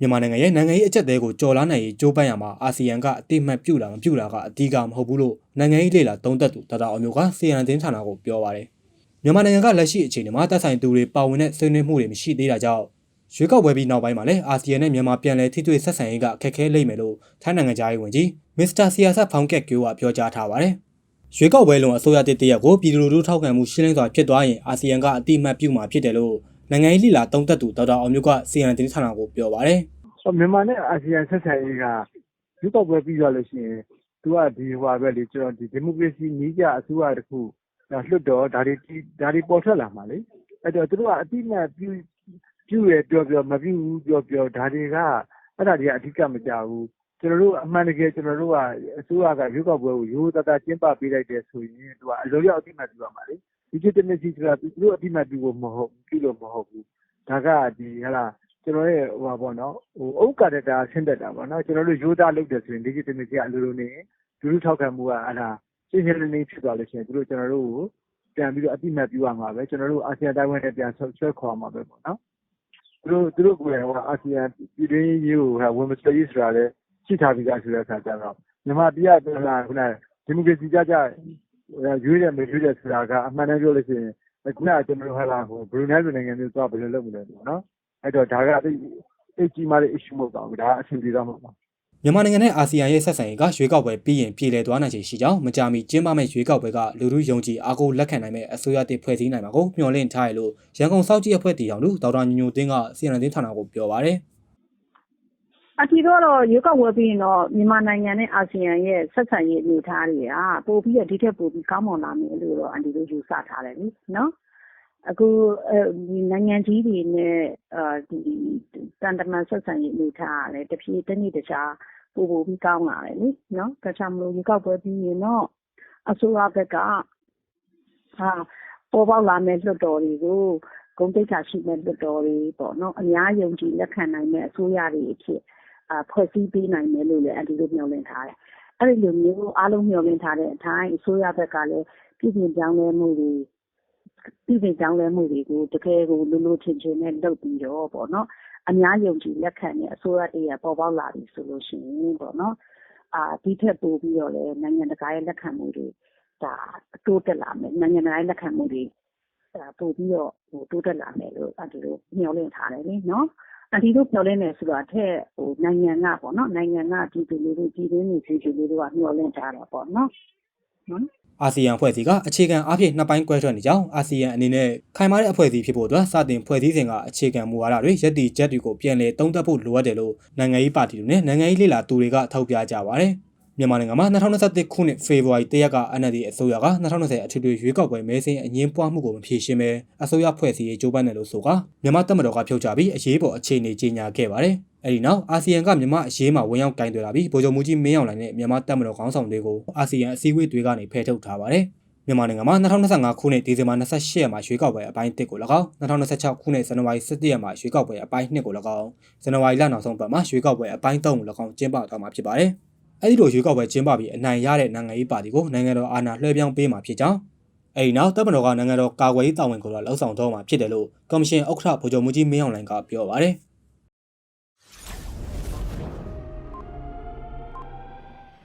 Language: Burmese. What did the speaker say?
မြန်မာနိုင်ငံရဲ့နိုင်ငံရေးအကြက်တဲကိုကြော်လားနိုင်ရေးကြိုးပမ်းရမှာအာဆီယံကအတိမတ်ပြုတာမပြုတာကအဓိကမဟုတ်ဘူးလို့နိုင်ငံရေးလေလာသုံးသက်သူဒေါက်တာအောင်မျိုးကစီယန်တင်းဌာနကိုပြောပါတယ်မြန်မာနိုင်ငံကလက်ရှိအခြေအနေမှာတပ်ဆိုင်သူတွေပါဝင်တဲ့ဆွေးနွေးမှုတွေမရှိသေးတာကြောင့်ရွေးကောက်ပွဲပြီးနောက်ပိုင်းမှာလည်းအာဆီယံနဲ့မြန်မာပြန်လည်ထိတွေ့ဆက်ဆံရေးကခက်ခဲလိမ့်မယ်လို့ထိုင်းနိုင်ငံသားရေးဝန်ကြီးမစ္စတာဆီယာဆတ်ဖောင်ကက်ကီယိုကပြောကြားထားပါတယ်ရွေးကောက်ပွဲလုံးအစိုးရတစ်တရက်ကိုပြည်သူလူထုထောက်ခံမှုရှင်းလင်းစွာဖြစ်သွားရင်အာဆီယံကအတိမတ်ပြုမှာဖြစ်တယ်လို့ နိုင်ငံရေးလေလာသုံးသက်သူဒေါက်တာအောင်မျိုးကစီယန်တင်းဌာနကိုပြောပါတယ်ဆိုတော့မြန်မာနဲ့အာဆီယံဆက်ဆံရေးကရွေးကောက်ပွဲပြီးသွားလို့ရှိရင်သူကဒီဟိုပါပဲလေကျွန်တော်ဒီဒီမိုကရေစီနည်းကျအစိုးရတစ်ခုဒါလွတ်တော်ဒါတွေဒါတွေပေါ်ထွက်လာမှာလေအဲ့တော့သူတို့ကအတိအမှန်ပြုပြုရပြောပြောမပြုဘူးပြောပြောဒါတွေကအဲ့ဒါတွေကအဓိကမကြဘူးကျွန်တော်တို့အမှန်တကယ်ကျွန်တော်တို့ကအစိုးရကရွေးကောက်ပွဲကိုရိုးသားသားကျင်းပပေးလိုက်တယ်ဆိုရင်သူကအလိုရောက်အတိအမှန်ပြုရမှာလေ legitimacy ဆိုတာ သူတို့အတိအမှန်ပြုဖို့မဟုတ်ပြုလို့မဟုတ်ဘူး ဒါကဒီဟလာကျွန်တော်ရဲ့ဟိုပါပေါ့နော်ဟိုအုတ်ကာတတာ ဆင်းသက်တာပေါ့နော် ကျွန်တော်တို့ ရိုးသားလုပ်တယ်ဆိုရင် legitimacy က အလိုလိုနေလူလူထောက်ခံမှုကဟလာရှင်းရှင်းလင်းလင်း ဖြစ်သွားလို့ရှိရင် သူတို့ ကျွန်တော်တို့ကို ပြန်ပြီးတော့အတိအမှတ်ပြုရမှာပဲ ကျွန်တော်တို့အာဆီယံတိုင်းဝန်နဲ့ပြန်ဆွဲခေါ်မှာပဲပေါ့နော် သူတို့သူတို့ကိုယ်က အာဆီယံ ပြည်တွင်းရေးကိုဟာဝင်မဆွေးရေးဆိုတာလည်း ရှိထားပြီးသား ဆိုတဲ့အခါကျတော့ မြန်မာပြည်ကပြန်လာခုနဒီမိုကရေစီကြကြ ရွေးတယ်မရွေးတယ်ဆိုတာကအမှန်တမ်းပြောလို့ရှိရင်ခုနကကျွန်တော်တို့ဟာလာဟိုဘရူနိုင်းလိုနိုင်ငံမျိုးသွားဘယ်လိုလုပ်မလဲပေါ့နော်အဲ့တော့ဒါကတိတ်တိတ်ကြီးမားတဲ့ issue မဟုတ်ပါဘူးဒါကအဆင်ပြေတော့မှာပါမြန်မာနိုင်ငံနဲ့အာဆီယံရဲ့ဆက်ဆံရေးကရွေးကောက်ပွဲပြီးရင်ပြည်လည်သွားနိုင်ခြေရှိကြောင်းမကြာမီကျင်းပမယ့်ရွေးကောက်ပွဲကလူထုယုံကြည်အားကိုးလက်ခံနိုင်မယ့်အစိုးရတစ်ဖွဲ့စည်းနိုင်မှာကိုမျှော်လင့်ထားရလို့ရန်ကုန်စောက်ကြီးအဖွဲ့တည်ထောင်သူဒေါက်တာညိုညိုတင်းကစီယန်တင်းဌာနကိုပြောပါရယ် အတီတော့ ရွေးကောက်ပွဲပြီးရင်တော့ မြန်မာနိုင်ငံနဲ့ အာဆီယံရဲ့ ဆက်ဆံရေးအနေအထားတွေက ပို့ပြီးတော့ ဒီထက်ပိုပြီး ကောင်းမွန်လာမယ်လို့တော့ အန်တီတို့ ယူဆထားတယ်လေနော် အခုဒီနိုင်ငံကြီးတွေနဲ့အာဒီတန်တမန်ဆက်ဆံရေး အနေအထားကလည်းတဖြည်းတစ်နေ့တစ်ခြား ပို့ပို့ပြီးကောင်းလာတယ်လေနော် ဒါကြောင့်မလို့ ရွေးကောက်ပွဲပြီးရင်တော့ အစိုးရဘက်ကဟာပေါ်ပေါက်လာမဲ့လွှတ်တော်တွေကို ဂုံတိတ်ခါရှိမဲ့လွှတ်တော်တွေပေါ့နော် အများယုံကြည်လက်ခံနိုင်မဲ့အစိုးရတွေအဖြစ်အာ ဖွဲ့စည်းပေးနိုင်မယ်လို့လည်းအတူတူမျှော်လင့်ထားတယ်။အဲ့ဒီလိုမျိုးအားလုံးမျှော်လင့်ထားတဲ့အတိုင်းအစိုးရဘက်ကလည်းပြည်ပြင်ပြောင်းလဲမှုတွေပြည်ပြင်ပြောင်းလဲမှုတွေကိုတကယ်ကိုလူလူချင်းချင်းနဲ့လုပ်ပြီးတော့ပေါ့နော်အများယုံကြည်လက်ခံတဲ့အစိုးရတည်းရပေါ်ပေါက်လာပြီဆိုလို့ရှိရင်ပေါ့နော်အာဒီထက်ပိုပြီးတော့လည်းနိုင်ငံတကာရဲ့လက်ခံမှုတွေဒါတိုးတက်လာမယ်နိုင်ငံတကာရဲ့လက်ခံမှုတွေဒါပို့ပြီးတော့ဟိုတိုးတက်လာမယ်လို့အတူတူမျှော်လင့်ထားတယ်လေနော် အဒီတို့မျှော်လင့်နေဆိုတာထက်ဟိုနိုင်ငံကပေါ့နော်နိုင်ငံကပြည်သူလူထုပြည်တွင်းနေပြည်သူလူထုကမျှော်လင့်ထားတာပေါ့နော်နော်အာဆီယံအဖွဲ့အစည်းကအခြေခံအားဖြင့်နှစ်ပိုင်းကွဲထွက်နေကြောင်းအာဆီယံအနေနဲ့ခိုင်မာတဲ့အဖွဲ့အစည်းဖြစ်ဖို့အတွက်စတင်ဖွဲ့စည်းစဉ်ကအခြေခံမူဝါဒတွေရည်တည်ချက်တွေကိုပြန်လည်သုံးသပ်ဖို့လိုအပ်တယ်လို့နိုင်ငံရေးပါတီတွေနဲ့နိုင်ငံရေးလေလာသူတွေကထောက်ပြကြပါတယ်။ မြန်မာနိုင်ငံမှာ2021ခုနှစ်ဖေဖော်ဝါရီ၁ရက်က NLD အစိုးရက2020အထွေထွေရွေးကောက်ပွဲမဲဆင်းအငင်းပွားမှုကိုမဖြေရှင်းဘဲအစိုးရဖွဲ့စည်းရေးကြိုးပမ်းတယ်လို့ဆိုကမြန်မာတပ်မတော်ကဖြုတ်ချပြီးအရေးပေါ်အခြေအနေကြေညာခဲ့ပါတယ်။အဲဒီနောက်အာဆီယံကမြန်မာအရေးမှာဝင်ရောက်ကင်တွယ်လာပြီးဗိုလ်ချုပ်မူကြီးမင်းအောင်လှိုင်နဲ့မြန်မာတပ်မတော်ခေါင်းဆောင်တွေကိုအာဆီယံအစည်းအဝေးတွေကနေဖယ်ထုတ်ထားပါတယ်။မြန်မာနိုင်ငံမှာ2025ခုနှစ်ဒီဇင်ဘာ28ရက်မှာရွေးကောက်ပွဲအပိုင်း1ကို၎င်း2026ခုနှစ်ဇန်နဝါရီ17ရက်မှာရွေးကောက်ပွဲအပိုင်း2ကို၎င်းဇန်နဝါရီလနောက်ဆုံးပတ်မှာရွေးကောက်ပွဲအပိုင်း3ကို၎င်းကျင်းပသွားမှာဖြစ်ပါတယ်။ အဲဒီလိုရွေးကောက်ပွဲကျင်းပပြီးအနိုင်ရတဲ့နိုင်ငံရေးပါတီကိုနိုင်ငံတော်အာဏာလွှဲပြောင်းပေးမှာဖြစ်ကြောင်းအဲဒီနောက်တပ်မတော်ကနိုင်ငံတော်ကာကွယ်ရေးတာဝန်ကိုလည်းလှုပ်ဆောင်တော့မှာဖြစ်တယ်လို့ကော်မရှင်ဥက္ကဋ္ဌဗိုလ်ချုပ်မူကြီးမင်းအောင်လှိုင်ကပြောပါတယ်။